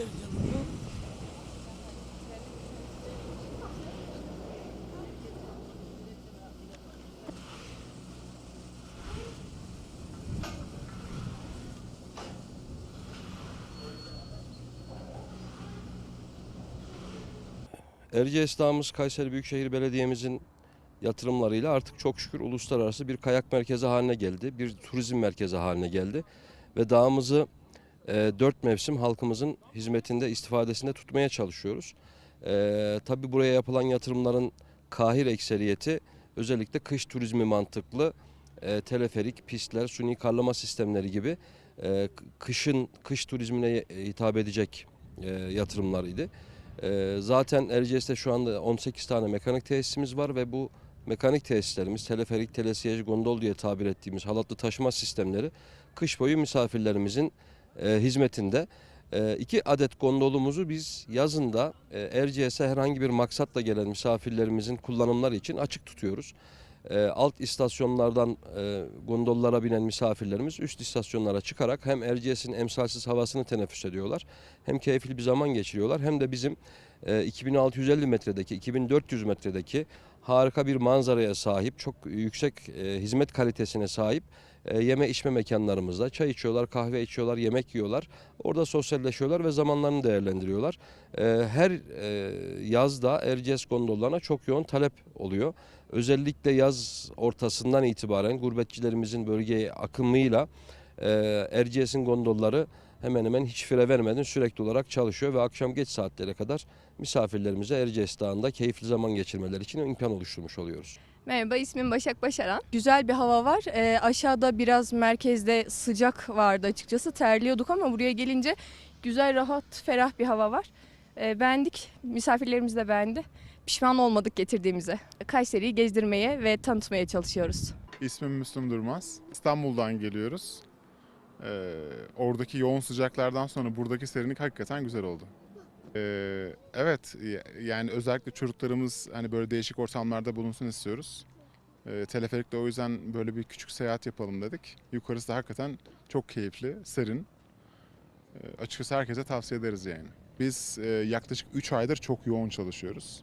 televizyonunu. Erciyes Dağımız Kayseri Büyükşehir Belediye'mizin yatırımlarıyla artık çok şükür uluslararası bir kayak merkezi haline geldi. Bir turizm merkezi haline geldi. Ve dağımızı dört mevsim halkımızın hizmetinde, istifadesinde tutmaya çalışıyoruz. E, tabii buraya yapılan yatırımların kahir ekseriyeti özellikle kış turizmi mantıklı e, teleferik, pistler, suni karlama sistemleri gibi e, kışın kış turizmine hitap edecek e, yatırımlarıydı. Ee, zaten Erciyes'te şu anda 18 tane mekanik tesisimiz var ve bu mekanik tesislerimiz teleferik, telesiyej, gondol diye tabir ettiğimiz halatlı taşıma sistemleri kış boyu misafirlerimizin e, hizmetinde. E, iki adet gondolumuzu biz yazında e, Erciyes'e herhangi bir maksatla gelen misafirlerimizin kullanımları için açık tutuyoruz. E, alt istasyonlardan e, gondollara binen misafirlerimiz üst istasyonlara çıkarak hem Erciyes'in emsalsiz havasını teneffüs ediyorlar hem keyifli bir zaman geçiriyorlar hem de bizim e, 2650 metredeki 2400 metredeki harika bir manzaraya sahip çok yüksek e, hizmet kalitesine sahip e, yeme içme mekanlarımızda çay içiyorlar, kahve içiyorlar, yemek yiyorlar. Orada sosyalleşiyorlar ve zamanlarını değerlendiriyorlar. E, her e, yazda Erciyes gondollarına çok yoğun talep oluyor. Özellikle yaz ortasından itibaren gurbetçilerimizin bölgeye akımıyla e, Erciyes'in gondolları hemen hemen hiç fire vermeden sürekli olarak çalışıyor ve akşam geç saatlere kadar misafirlerimize Erciyes Dağı'nda keyifli zaman geçirmeleri için imkan oluşturmuş oluyoruz. Merhaba ismim Başak Başaran. Güzel bir hava var. Ee, aşağıda biraz merkezde sıcak vardı açıkçası. Terliyorduk ama buraya gelince güzel, rahat, ferah bir hava var. Ee, beğendik. Misafirlerimiz de beğendi. Pişman olmadık getirdiğimize. Kayseri'yi gezdirmeye ve tanıtmaya çalışıyoruz. İsmim Müslüm Durmaz. İstanbul'dan geliyoruz. Ee, oradaki yoğun sıcaklardan sonra buradaki serinlik hakikaten güzel oldu. Ee, evet, yani özellikle çocuklarımız hani böyle değişik ortamlarda bulunsun istiyoruz. Ee, teleferikle o yüzden böyle bir küçük seyahat yapalım dedik. Yukarısı da hakikaten çok keyifli, serin. Ee, açıkçası herkese tavsiye ederiz yani. Biz e, yaklaşık 3 aydır çok yoğun çalışıyoruz.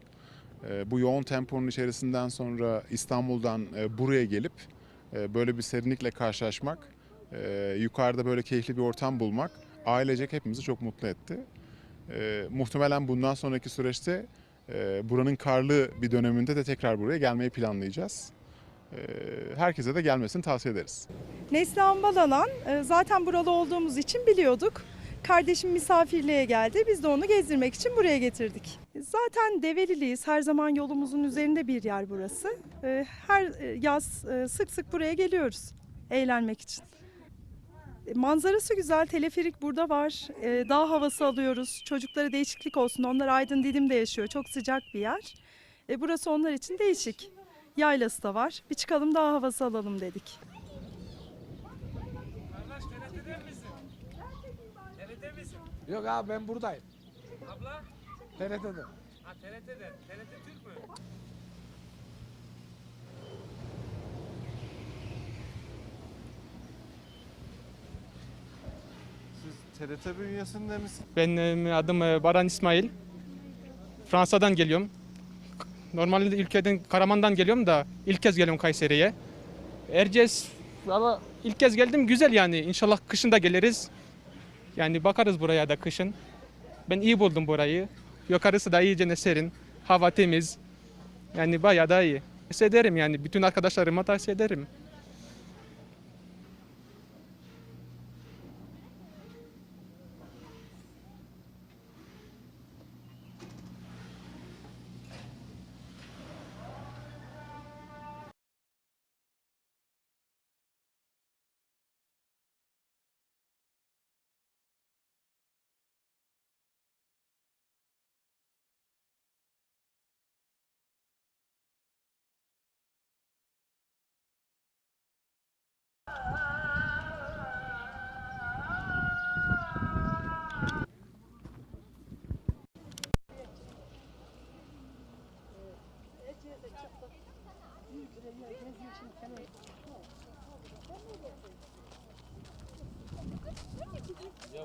Ee, bu yoğun temponun içerisinden sonra İstanbul'dan e, buraya gelip e, böyle bir serinlikle karşılaşmak, e, yukarıda böyle keyifli bir ortam bulmak ailecek hepimizi çok mutlu etti. E, muhtemelen bundan sonraki süreçte e, buranın karlı bir döneminde de tekrar buraya gelmeyi planlayacağız. E, herkese de gelmesini tavsiye ederiz. Neslihan Balalan e, zaten buralı olduğumuz için biliyorduk. Kardeşim misafirliğe geldi. Biz de onu gezdirmek için buraya getirdik. Zaten Develiliyiz. Her zaman yolumuzun üzerinde bir yer burası. E, Her e, yaz e, sık sık buraya geliyoruz eğlenmek için. Manzarası güzel. Teleferik burada var. E, Dağ havası alıyoruz. Çocuklara değişiklik olsun. Onlar Aydın Didim'de yaşıyor. Çok sıcak bir yer. E, Burası onlar için değişik. Yaylası da var. Bir çıkalım dağ havası alalım dedik. Yok abi ben buradayım. Abla? TRT'de. Ha TRT'de. TRT Türk TRT bünyesinde misiniz? Benim adım e, Baran İsmail. Fransa'dan geliyorum. Normalde ülkeden Karaman'dan geliyorum da ilk kez geliyorum Kayseri'ye. Erciyes valla ilk kez geldim güzel yani. İnşallah kışın da geliriz. Yani bakarız buraya da kışın. Ben iyi buldum burayı. Yukarısı da iyice serin. Hava temiz. Yani bayağı da iyi. Tavsiye ederim yani. Bütün arkadaşlarıma tavsiye ederim. Yo.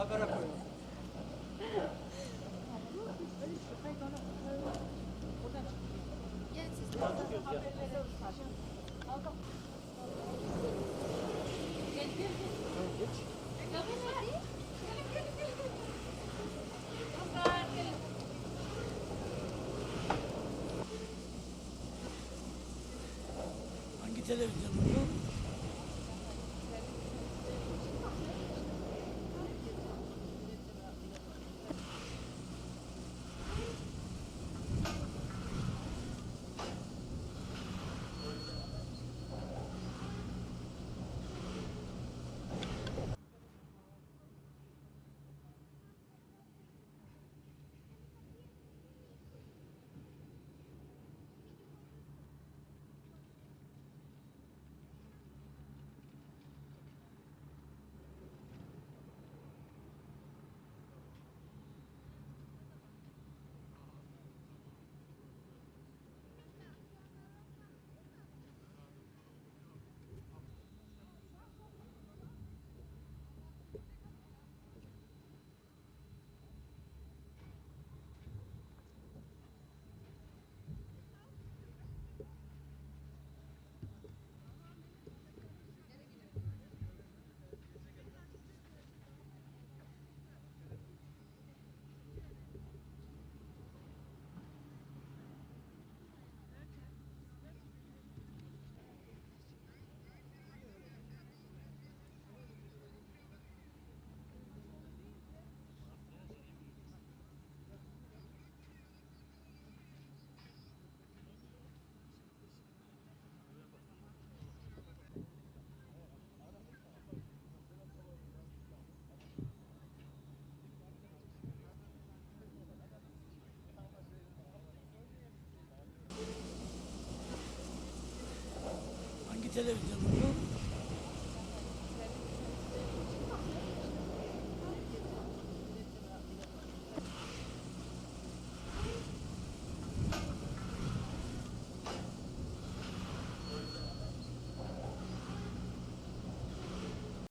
Habere koyuyor. Hangi televizyon bu? Hangi televizyon bu?